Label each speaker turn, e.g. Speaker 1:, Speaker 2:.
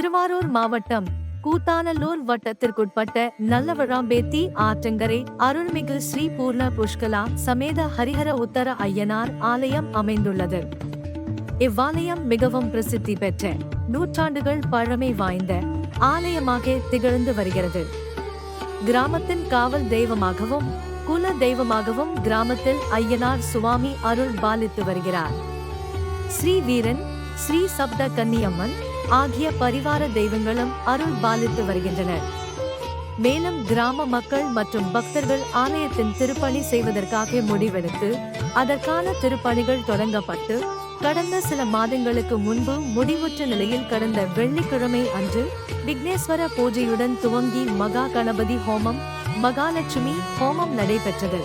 Speaker 1: திருவாரூர் மாவட்டம் கூத்தானல்லூர் வட்டத்திற்குட்பட்ட நல்லவழாம்பேத்தி ஆற்றங்கரை அருள்மிகு ஸ்ரீ பூர்ண புஷ்கலா சமேத ஹரிஹர உத்தர ஐயனார் ஆலயம் அமைந்துள்ளது. இவ்வாலயம் மிகவும் பிரசித்தி பெற்ற நூற்றாண்டுகள் பழமை வாய்ந்த ஆலயமாக திகழ்ந்து வருகிறது. கிராமத்தின் காவல் தெய்வமாகவும் குல தெய்வமாகவும் கிராமத்தில் ஐயனார் சுவாமி அருள் பாலித்து வருகிறார். ஸ்ரீ வீரன் ஸ்ரீ சப்த கன்னியம்மன் ஆகிய பரிவார தெய்வங்களும் அருள் பாலித்து வருகின்றனர். மேலும் கிராம மக்கள் மற்றும் பக்தர்கள் ஆலயத்தின் திருப்பணி செய்வதற்காக முடிவெடுத்து அதற்கான திருப்பணிகள் தொடங்கப்பட்டு கடந்த சில மாதங்களுக்கு முன்பு முடிவுற்ற நிலையில் கடந்த வெள்ளிக்கிழமை அன்று விக்னேஸ்வர பூஜையுடன் துவங்கி மகா கணபதி ஹோமம் மகாலட்சுமி ஹோமம் நடைபெற்றது.